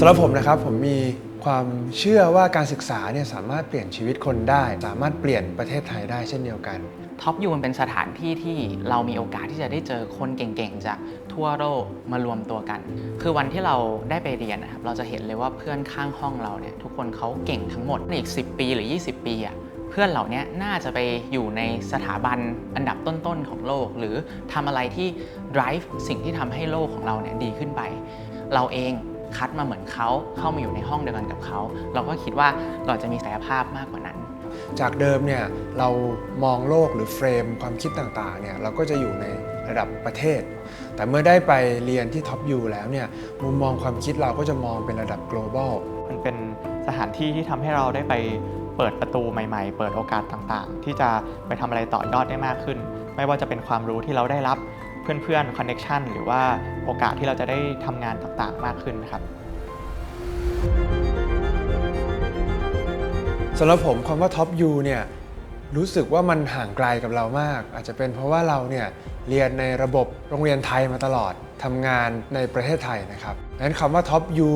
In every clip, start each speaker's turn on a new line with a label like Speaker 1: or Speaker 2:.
Speaker 1: สำหรับผมนะครับผมมีความเชื่อว่าการศึกษาเนี่ยสามารถเปลี่ยนชีวิตคนได้ สามารถเปลี่ยนประเทศไทยได้เช่นเดียวกัน
Speaker 2: ท็อปยูมันเป็นสถานที่ที่เรามีโอกาสที่จะได้เจอคนเก่งๆ จากทั่วโลกมารวมตัวกัน คือวันที่เราได้ไปเรียนนะครับเราจะเห็นเลยว่าเพื่อนข้างห้องเราเนี่ยทุกคนเขาเก่งทั้งหมดในอีก 10 ปีหรือ 20 ปีอะเพื่อนเหล่านี้น่าจะไปอยู่ในสถาบันอันดับต้นๆของโลก หรือทำอะไรที่ drive สิ่งที่ทำให้โลกของเราเนี่ยดีขึ้นไป เราเอง คัดมาเหมือนเขาเข้ามาอยู่ในห้องเดียวกันกับเขา เราก็คิดว่าเราจะมีศักยภาพมากกว่านั้น
Speaker 1: จากเดิมเนี่ยเรามองโลกหรือเฟรมความคิดต่างๆเนี่ยเราก็จะอยู่ในระดับประเทศ แต่เมื่อได้ไปเรียนที่ท็อปยูแล้วเนี่ยมุมมองความคิดเราก็จะมองเป็นระดับ global
Speaker 3: มันเป็นสถานที่ที่ทำให้เราได้ไปเปิดประตูใหม่ๆ เปิดโอกาสต่างๆ ที่จะไปทำอะไรต่อยอดได้มากขึ้น ไม่ว่าจะเป็นความรู้ที่เราได้รับ เพื่อนๆคอนเน็ชันหรือว่าโอกาสที่เราจะได้ทำงานต่างๆ มากขึ้นนะครับ
Speaker 1: สำหรับผมคำว่าท็อปยูเนี่ยรู้สึกว่ามันห่างไกลกับเรามาก อาจจะเป็นเพราะว่าเราเนี่ยเรียนในระบบโรงเรียนไทยมาตลอดทำงานในประเทศไทยนะครับดังนั้นคำว่าท็อปยู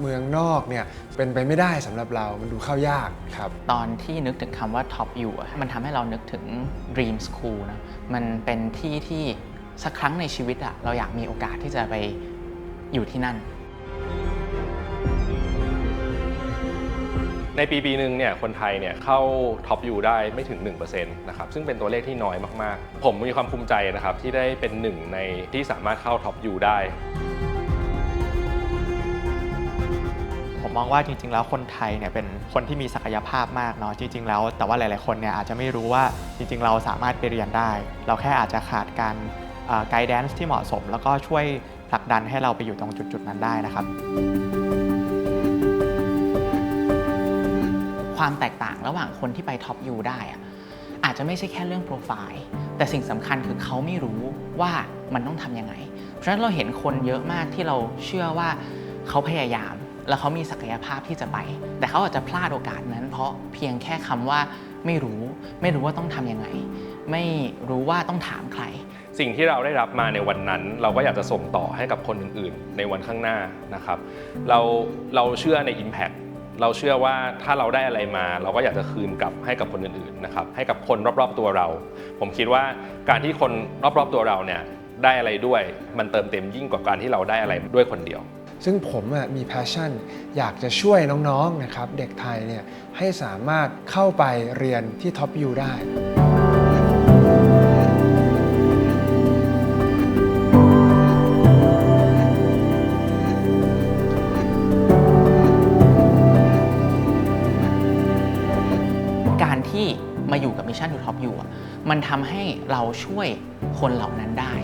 Speaker 1: เมืองนอกเนี่ยเป็นไปไม่ได้สำหรับเรา มันดูเข้ายากครับ
Speaker 2: ตอนที่นึกถึงคำว่า Top U อะมันทำให้เรานึกถึง Dream School นะ มันเป็นที่ที่ สักครั้งในชีวิตอะเราอยากมีโอกาสที่จะไปอยู่ที่นั่น
Speaker 4: ในปีปีหนึ่งเนี่ยคนไทยเนี่ยเข้าท็อปยูได้ไม่ถึง1%นะครับซึ่งเป็นตัวเลขที่น้อยมากๆ ผมมีความภูมิใจนะครับที่ได้เป็นหนึ่งในที่สามารถเข้าท็อปยูได้
Speaker 3: ผมมองว่าจริงๆ แล้วคนไทยเนี่ยเป็นคนที่มีศักยภาพมากเนาะจริง ๆ แล้วแต่ว่าหลาย ๆ คนเนี่ยอาจจะไม่รู้ว่าจริง ๆ เราสามารถไปเรียนได้ เราแค่อาจจะขาดการ ไกด์แดนซ์ที่เหมาะสม แล้วก็ช่วยผลักดันให้เราไปอยู่ตรงจุด ๆ นั้นได้นะครับ
Speaker 2: ความแตกต่างระหว่างคนที่ไปท็อปยูได้อะอาจจะไม่ใช่แค่เรื่องโปรไฟล์แต่สิ่งสำคัญคือเขาไม่รู้ว่ามันต้องทำยังไง เพราะฉะนั้นเราเห็นคนเยอะมากที่เราเชื่อว่าเขาพยายาม แล้วเขามีศักยภาพที่จะไป แต่เขาอาจจะพลาดโอกาสนั้น เพราะเพียงแค่คำว่าไม่รู้ ไม่รู้ว่าต้องทำยังไง ไม่รู้ว่าต้องถามใคร
Speaker 4: สิ่งที่เราได้รับมาในวันนั้น เราก็อยากจะส่งต่อให้กับคนอื่นๆ ในวันข้างหน้านะครับ เราเราเชื่อใน Impact เราเชื่อว่าถ้าเราได้อะไรมา เราก็อยากจะคืนกลับให้กับคนอื่นๆนะครับให้กับคนรอบๆตัวเรา ผมคิดว่าการที่คนรอบๆตัวเราเนี่ยได้อะไรด้วย มันเติมเต็มยิ่งกว่าการที่เราได้อะไรด้วยคนเดียว
Speaker 1: ซึ่งผมมี passion อยากจะช่วยน้องๆนะครับเด็กไทยเนี่ยให้สามารถเข้าไปเรียนที่ท็อปยูได้
Speaker 2: มาอยู่กับมิชชั่นทูท็อปอยู่มันทำให้เราช่วยคนเหล่านั้นได้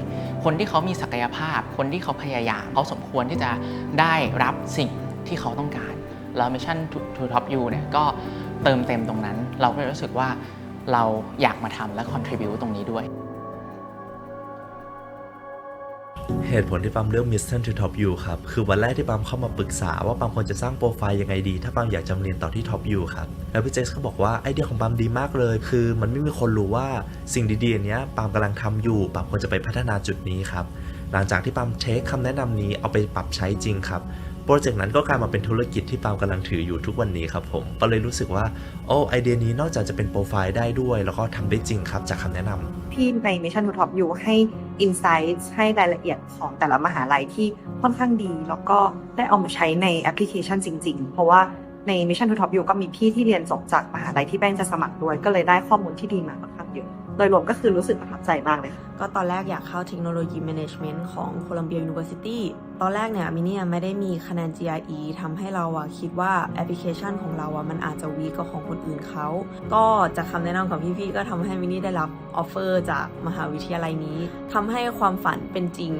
Speaker 2: คนที่เขามีศักยภาพ คนที่เขาพยายามเขาสมควรที่จะได้รับสิ่งที่เขาต้องการ แล้วมิชชั่นทูท็อปยูเนี่ยก็เติมเต็มตรงนั้น เราก็เลยรู้สึกว่าเราอยากมาทำและ contribute ตรงนี้ด้วย
Speaker 5: เหตุผลที่ปั๊มเลือก Mission to Top U ครับ คือวันแรกที่ปั๊มเข้ามาปรึกษาว่าปั๊มควรจะสร้างโปรไฟล์ยังไงดี ถ้าปั๊มอยากจะเรียนต่อที่ Top U ครับ แล้วพี่เจสก็บอกว่าไอเดียของปั๊มดีมากเลย คือมันไม่มีคนรู้ว่าสิ่งดีๆอันเนี้ยปั๊มกำลังทำอยู่ปั๊มควรจะไปพัฒนาจุดนี้ครับ หลังจากที่ปั๊มเทคคำแนะนำนี้เอาไปปรับใช้จริงครับ โปรเจกต์นั้นก็กลายมาเป็นธุรกิจที่ปาล์มกำลังถืออยู่ทุกวันนี้ครับผมก็เลยรู้สึกว่าโอ้ไอเดียนี้นอกจากจะเป็นโปรไฟล์ได้ด้วย แล้วก็ทำได้จริงครับจากคำแนะนำ
Speaker 6: ที่ใน Mission to Top อยู่ให้ Insights ให้รายละเอียดของแต่ละมหาลัยที่ค่อนข้างดี แล้วก็ได้เอามาใช้ในแอปพลิเคชันจริง ๆ เพราะว่าใน Mission to Top อยู่ก็มีพี่ที่เรียนจบจากมหาลัยที่แป้งจะสมัครด้วยก็เลยได้ข้อมูลที่ดีมา โดยรวมก็คือรู้สึกประทับใจมากเลยค่ะ
Speaker 7: ก็ตอนแรกอยากเข้าเทคโนโลยี Management ของ Columbia University ตอนแรกเนี่ยมินี่ไม่ได้มีคะแนน GRE ทำให้เราอะคิดว่าแอปพลิเคชันของเราอะมันอาจจะวีกกว่าของคนอื่นเขา ก็จากคำแนะนำของพี่ๆ ก็ทำให้มินี่ได้รับออฟเฟอร์จากมหาวิทยาลัยนี้ทำให้ความฝันเป็นจริง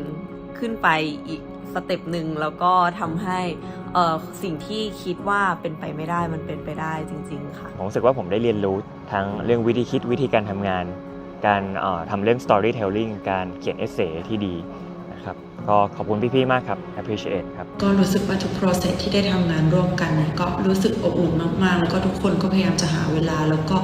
Speaker 7: ขึ้นไปอีกสเต็ปหนึ่งแล้วก็ทำให้เอ่อสิ่งที่คิดว่าเป็นไปไม่ได้มันเป็นไปได้จริง ๆ ค่ะ
Speaker 8: ผมรู้สึกว่าผมได้เรียนรู้ทั้งเรื่องวิธีคิดวิธีการทำงาน การทำเรื่อง storytelling การเขียนเอเซที่ดีนะครับก็ขอบคุณพี่ๆมากครับ appreciate ครับ
Speaker 9: ก็รู้สึกว่าทุก process ที่ได้ทำงานร่วมกันเนี่ยก็รู้สึกอบอุ่นมากๆ แล้วก็ทุกคนก็พยายามจะหาเวลา แล้วก็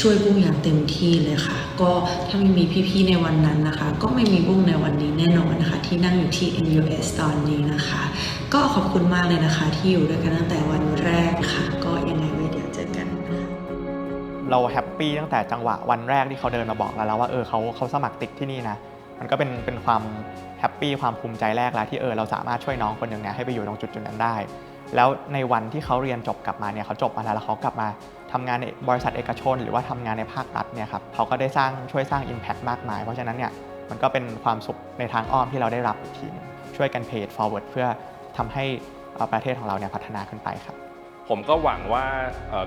Speaker 9: ช่วยบุ้งอย่างเต็มที่เลยค่ะ ก็ถ้าไม่มีพี่ๆในวันนั้นนะคะ ก็ไม่มีบุ้งในวันนี้แน่นอนนะคะ ที่นั่งอยู่ที่ NUS ตอนนี้นะคะ ก็ขอบคุณมากเลยนะคะ ที่อยู่ด้วยกันตั้งแต่วันแรกค่ะ ก็ยังไง เรา
Speaker 3: แฮปปี้ตั้งแต่จังหวะวันแรกที่เขาเดินมาบอกเราแล้วว่าเออเขาเขาสมัครติดที่นี่นะ มันก็เป็นเป็นความแฮปปี้ความภูมิใจแรกแล้วที่เออเราสามารถช่วยน้องคนหนึ่งเนี่ยให้ไปอยู่ตรงจุดจุดๆนั้นได้ แล้วในวันที่เขาเรียนจบกลับมาเนี่ยเขาจบมาแล้วแล้วเขากลับมาทำงานในบริษัทเอกชน หรือว่าทำงานในภาครัฐเนี่ยครับเขาก็ได้สร้างช่วยสร้าง Impact มากมาย เพราะฉะนั้นเนี่ยมันก็เป็นความสุขในทางอ้อมที่เราได้รับอีกทีหนึ่งช่วยกัน pay it forward เพื่อทำให้ประเทศของเราเนี่ยพัฒนาขึ้นไปครับ
Speaker 4: ผมก็หวังว่า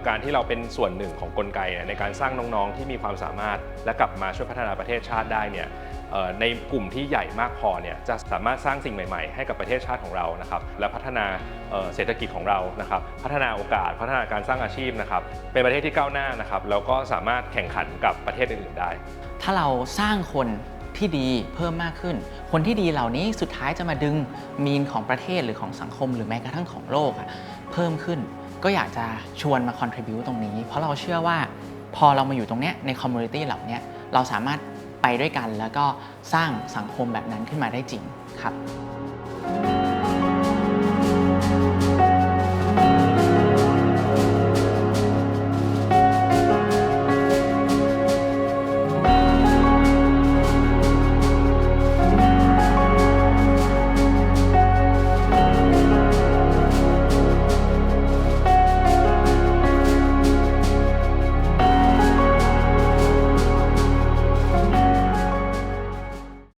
Speaker 4: การที่เราเป็นส่วนหนึ่งของกลไกในการสร้างน้องๆที่มีความสามารถ และกลับมาช่วยพัฒนาประเทศชาติได้เนี่ยในกลุ่มที่ใหญ่มากพอเนี่ยจะสามารถสร้างสิ่งใหม่ๆ ให้กับประเทศชาติของเรานะครับและพัฒนาเอ่อเศรษฐกิจของเรานะครับพัฒนาโอกาสพัฒนาการสร้างอาชีพนะครับเป็นประเทศที่ก้าวหน้านะครับแล้วก็สามารถแข่งขันกับประเทศอื่นๆได้
Speaker 2: ถ้าเราสร้างคนที่ดีเพิ่มมากขึ้น คนที่ดีเหล่านี้สุดท้ายจะมาดึงมีนของประเทศหรือของสังคมหรือแม้กระทั่งของโลกอะเพิ่มขึ้น ก็อยากจะชวนมา contribu ตรงนี้ เพราะเราเชื่อว่าพอเรามาอยู่ตรงเนี้ยใน community เหล่านี้เราสามารถไปด้วยกันแล้วก็สร้างสังคมแบบนั้นขึ้นมาได้จริงครับ